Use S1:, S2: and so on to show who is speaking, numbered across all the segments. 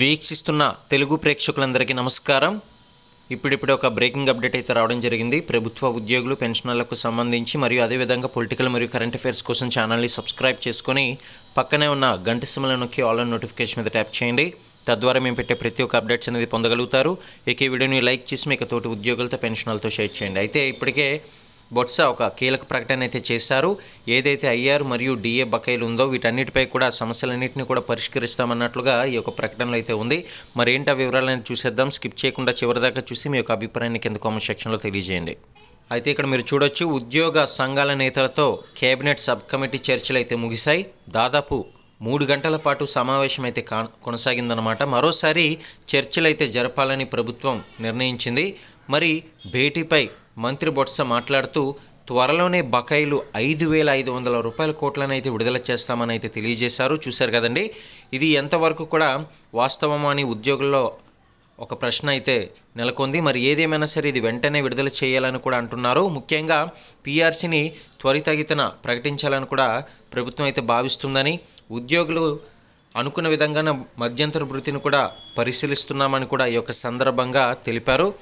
S1: వీక్షిస్తున్న తెలుగు ప్రేక్షకులందరికీ నమస్కారం. ఇప్పుడిప్పుడు ఒక బ్రేకింగ్ అప్డేట్ అయితే రావడం జరిగింది. ప్రభుత్వ ఉద్యోగులు పెన్షనర్లకు సంబంధించి మరియు అదేవిధంగా పొలిటికల్ మరియు కరెంట్ అఫైర్స్ కోసం ఛానల్ని సబ్స్క్రైబ్ చేసుకొని పక్కనే ఉన్న గంట సిమ్మల నొక్కి ఆల్ ఆన్ నోటిఫికేషన్ మీద ట్యాప్ చేయండి. తద్వారా మేము పెట్టే ప్రతి ఒక్క అప్డేట్స్ అనేది పొందగలుగుతారు. ఇక ఈ వీడియోని లైక్ చేసి మీకు తోటి ఉద్యోగులతో పెన్షనర్లతో షేర్ చేయండి. అయితే ఇప్పటికే బొత్స ఒక కీలక ప్రకటన అయితే చేశారు. ఏదైతే ఐఆర్ మరియు డిఏ బకాయిలు ఉందో వీటన్నిటిపై కూడా సమస్యలన్నింటినీ కూడా పరిష్కరిస్తామన్నట్లుగా ఈ యొక్క ప్రకటనలో అయితే ఉంది. మరి ఏంటి ఆ వివరాలను చూసేద్దాం. స్కిప్ చేయకుండా చివరిదాకా చూసి మీ యొక్క అభిప్రాయాన్ని కింద కామెంట్ సెక్షన్లో తెలియజేయండి. అయితే ఇక్కడ మీరు చూడొచ్చు ఉద్యోగ సంఘాల నేతలతో కేబినెట్ సబ్ కమిటీ చర్చలు అయితే ముగిశాయి. దాదాపు మూడు గంటల పాటు సమావేశం అయితే కా కొనసాగిందనమాట మరోసారి చర్చలు అయితే జరపాలని ప్రభుత్వం నిర్ణయించింది. మరి భేటీపై మంత్రి బొత్స మాట్లాడుతూ త్వరలోనే బకాయిలు ఐదు వేల ఐదు వందల రూపాయల కోట్లను అయితే విడుదల చేస్తామని అయితే తెలియజేశారు. చూశారు కదండి? ఇది ఎంతవరకు కూడా వాస్తవమా అని ఉద్యోగుల్లో ఒక ప్రశ్న అయితే నెలకొంది. మరి ఏదేమైనా సరే ఇది వెంటనే విడుదల చేయాలని కూడా అంటున్నారు. ముఖ్యంగా పీఆర్సీని త్వరితగితన ప్రకటించాలని కూడా ప్రభుత్వం అయితే భావిస్తుందని ఉద్యోగులు అనుకున్న విధంగానే మధ్యంతర వృత్తిని కూడా పరిశీలిస్తున్నామని కూడా ఈ యొక్క సందర్భంగా తెలిపారు.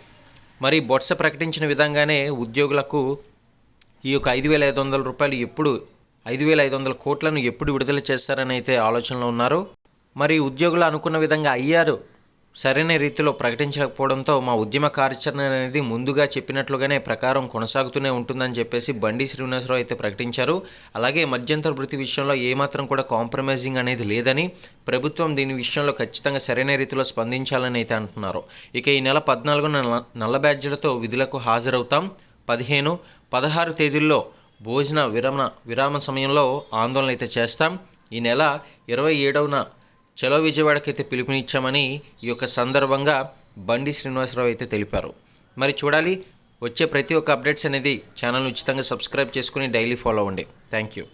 S1: మరి బొత్స ప్రకటించిన విధంగానే ఉద్యోగులకు ఈ యొక్క ఐదు వేల ఐదు వందల రూపాయలు ఎప్పుడు ఐదు వేల ఐదు వందల కోట్లను ఎప్పుడు విడుదల చేస్తారని అయితే ఆలోచనలో ఉన్నారు. మరి ఉద్యోగులు అనుకున్న విధంగా అయ్యారు. సరైన రీతిలో ప్రకటించకపోవడంతో మా ఉద్యమ కార్యాచరణ అనేది ముందుగా చెప్పినట్లుగానే ప్రకారం కొనసాగుతూనే ఉంటుందని చెప్పేసి బండి శ్రీనివాసరావు అయితే ప్రకటించారు. అలాగే మధ్యంతర వృత్తి విషయంలో ఏమాత్రం కూడా కాంప్రమైజింగ్ అనేది లేదని ప్రభుత్వం దీని విషయంలో ఖచ్చితంగా సరైన రీతిలో స్పందించాలని అయితే అంటున్నారు. ఇక ఈ నెల పద్నాలుగున నల్ల- నల్ల బ్యాడ్జీలతో విధులకు హాజరవుతాం. పదిహేను పదహారు తేదీల్లో భోజన విరమణ విరామ సమయంలో ఆందోళన అయితే చేస్తాం. ఈ నెల ఇరవై ఏడవన చలో విజయవాడకైతే పిలుపునిచ్చామని ఈ యొక్క సందర్భంగా బండి శ్రీనివాసరావు అయితే తెలిపారు. మరి చూడాలి వచ్చే ప్రతి ఒక్క అప్డేట్స్ అనేది ఛానల్ ఉచితంగా సబ్స్క్రైబ్ చేసుకుని డైలీ ఫాలో అవ్వండి. Thank you.